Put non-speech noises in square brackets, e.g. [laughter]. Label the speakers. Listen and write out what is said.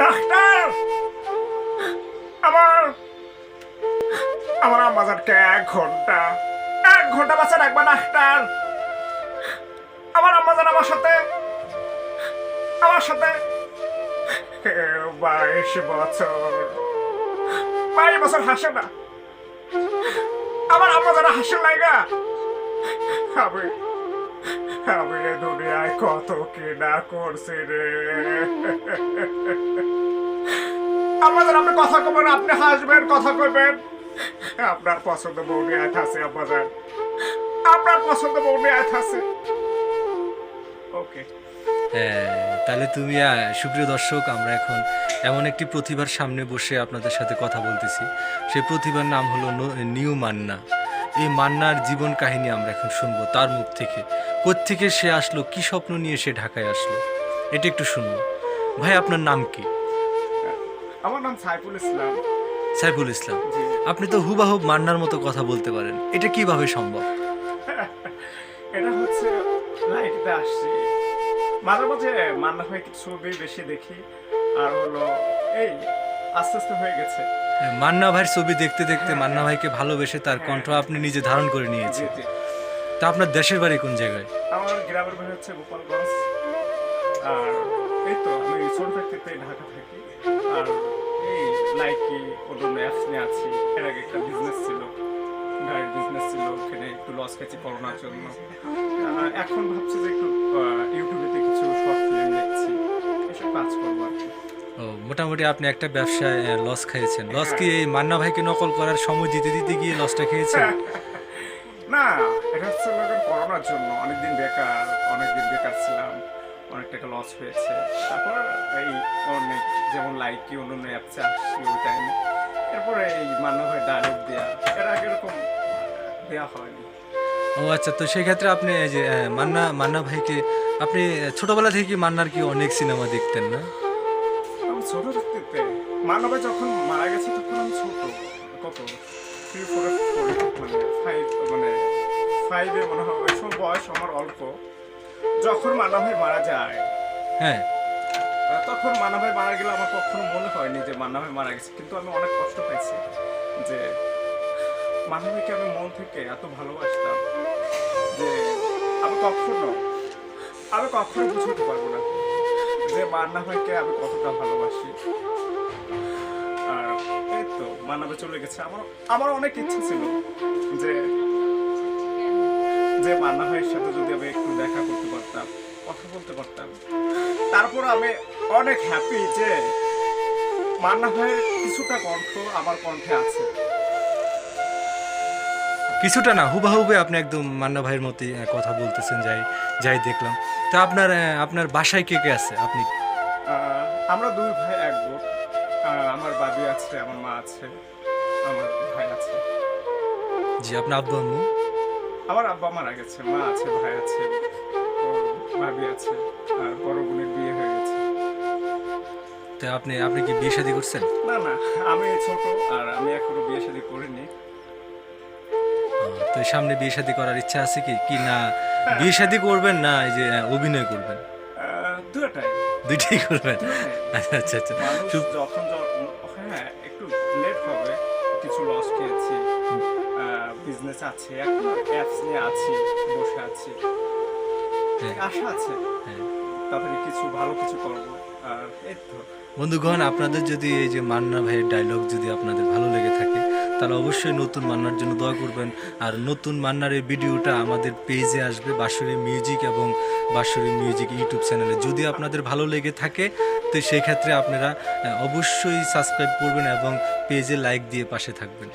Speaker 1: Doctor! আমার আমার আম্মাজানকে এক ঘণ্টা। এক ঘণ্টা বাঁচা রাখবা ডাক্তার। আমার আম্মাজান আমার সাথে আমার সাথে বাইশ বছর। বাইশ বছর হাসে না। আমার আম্মাজান হাসে লাগা আমি আমি দুনিয়ায় কত কি না করছি রে। আমাদের আপনি কথা কবেন আপনি হাসবেন কথা কইবেন। আপনার পছন্দ বৌনি আয় আছে আমাদের। আপনার পছন্দ বৌনি আয় আছে। ওকে
Speaker 2: হ্যাঁ, তাহলে তুমি সুপ্রিয় দর্শক আমরা এখন এমন একটি প্রতিভার সামনে বসে আপনাদের সাথে কথা বলতেছি। সেই প্রতিভার নাম হলো নিউ মান্না। এই মান্নার জীবন কাহিনী আমরা এখন শুনব তার মুখ থেকে। কোত্থেকে সে আসলো? কি স্বপ্ন নিয়ে সে ঢাকায় আসলো? এটা একটু শুনব ভাই আপনার নাম কি?
Speaker 1: আমার নাম সাইফুল ইসলাম।
Speaker 2: সাইফুল ইসলাম। আপনি তো হুবাহুব মান্নার মতো কথা বলতে পারেন। এটা কীভাবে সম্ভব? [laughs]
Speaker 1: এটা হচ্ছে লাইটতে আসছি। মাঝে মাঝে মান্না ভাই কিছু ছবি বেশি দেখি। আর হলো এই আস্তে আস্তে হয়ে গেছে।
Speaker 2: হ্যাঁ, মান্না ভাইয়ের ছবি দেখতে দেখতে মান্না ভাইকে ভালোবেসে তার কণ্ঠ আপনি নিজে ধারণ করে নিয়েছেন। তা আপনার দেশের বাড়ি কোন জায়গায়?
Speaker 1: আমার গ্রামের বাড়ি হচ্ছে গোপালগঞ্জ। আর এই তো আমি ছোট থাকতে ঢাকা থাকি। আর এই লাইকি অন্য অ্যাপস নিয়ে আছি। এর আগে একটা বিজনেস ছিল গাড়ির বিজনেস ছিল ওখানে একটু লস খেয়েছি করোনার জন্য। এখন ভাবছি যে একটু ইউটিউবেতে কিছু শর্ট ফিল্ম দেখছি। এসব কাজ করব আর কি।
Speaker 2: মোটামুটি আপনি একটা ব্যবসায় লস খেয়েছেন। লস কি এই মান্না ভাইকে নকল করার সময় দিতে দিতে গিয়ে লসটা খেয়েছেন? [laughs]
Speaker 1: না এটা হচ্ছে করোনার জন্য অনেকদিন বেকার অনেকদিন বেকার ছিলাম অনেক টাকা লস হয়েছে। তারপর এই অনেক যেমন লাইকি অন্য অ্যাপসে আসছি ওই টাইমে এরপরে এই মান্না ভাই ডায়লগ দেওয়া এর আগে এরকম দেওয়া হয়নি।
Speaker 2: ও আচ্ছা তো সেই ক্ষেত্রে আপনি এই যে মান্না মান্না ভাইকে আপনি ছোটবেলা থেকে মান্নার কি অনেক সিনেমা দেখতেন না?
Speaker 1: আমি ছোট থাকতে মান্না ভাই যখন মারা গেছে তখন আমি ছোট কত? থ্রি ফোরে মানে ফাইভ মানে ফাইভে মনে হয় ওই সময় বয়স আমার অল্প। যখন মান্না ভাই মারা যায়
Speaker 2: হ্যাঁ।
Speaker 1: তখন মান্না ভাই মারা গেলে আমার কখনো মনে হয়নি যে মান্না ভাই মারা গেছে। কিন্তু আমি অনেক কষ্ট পাইছি যে মান্না ভাইকে আমি মন থেকে এত ভালোবাসতাম যে আমি কখনো আমি কখনো বুঝতে পারব না যে মান্না ভাইকে আমি কতটা ভালোবাসি। আর এই তো মান্না চলে গেছে। আমার আমার অনেক ইচ্ছা ছিল যে যে মান্না ভাইয়ের সাথে যদি আমি একটু দেখা করতে পারতাম কথা বলতে পারতাম। তারপর আমি অনেক হ্যাপি যে মান্না ভাইয়ের কিছুটা কণ্ঠ আমার কণ্ঠে আছে।
Speaker 2: কিছুটা না হুবাহুবে আপনি একদম মান্না ভাইয়ের মতোই কথা বলতেছেন যাই যাই দেখলাম। তা আপনার আপনার বাসায় কে কে আছে? আপনি
Speaker 1: আমরা দুই ভাই এক বোন। আমার বাবি আছে আমার মা আছে আমার ভাই আছে।
Speaker 2: জি আপনার আব্বু আম্মু?
Speaker 1: আমার আব্বা মারা গেছে মা আছে ভাই আছে ভাবি আছে আর বড় বোনের বিয়ে হয়ে গেছে।
Speaker 2: তা আপনি আপনি কি বিয়ে শাদী করছেন?
Speaker 1: না না আমি ছোট আর আমি এখনও বিয়ে শাদী করিনি।
Speaker 2: তো সামনে বিয়ে শাদী করার ইচ্ছা আছে কি? কি না বিয়ে শাদী করবেন না এই যে অভিনয় করবেন?
Speaker 1: দুটাই
Speaker 2: দুইটাই করবেন। আচ্ছা আচ্ছা আচ্ছা।
Speaker 1: যখন হ্যাঁ একটু লেট হবে কিছু লস খেয়েছি বিজনেস আছে এখন অ্যাপস নিয়ে আছি বসে আছি।
Speaker 2: হ্যাঁ,
Speaker 1: আশা আছে
Speaker 2: হ্যাঁ।
Speaker 1: তাড়াতাড়ি কিছু ভালো কিছু করব। আর এই তো।
Speaker 2: বন্ধুগণ আপনাদের যদি এই যে মান্না ভাইয়ের ডায়লগ যদি আপনাদের ভালো লেগে থাকে তাহলে অবশ্যই নতুন মান্নার জন্য দোয়া করবেন। আর নতুন মান্নার এই ভিডিওটা আমাদের পেজে আসবে, বাঁশুরি মিউজিক এবং বাঁশুরি মিউজিক ইউটিউব চ্যানেলে যদি আপনাদের ভালো লেগে থাকে, তো সেই ক্ষেত্রে আপনারা অবশ্যই সাবস্ক্রাইব করবেন এবং পেজে লাইক দিয়ে পাশে থাকবেন।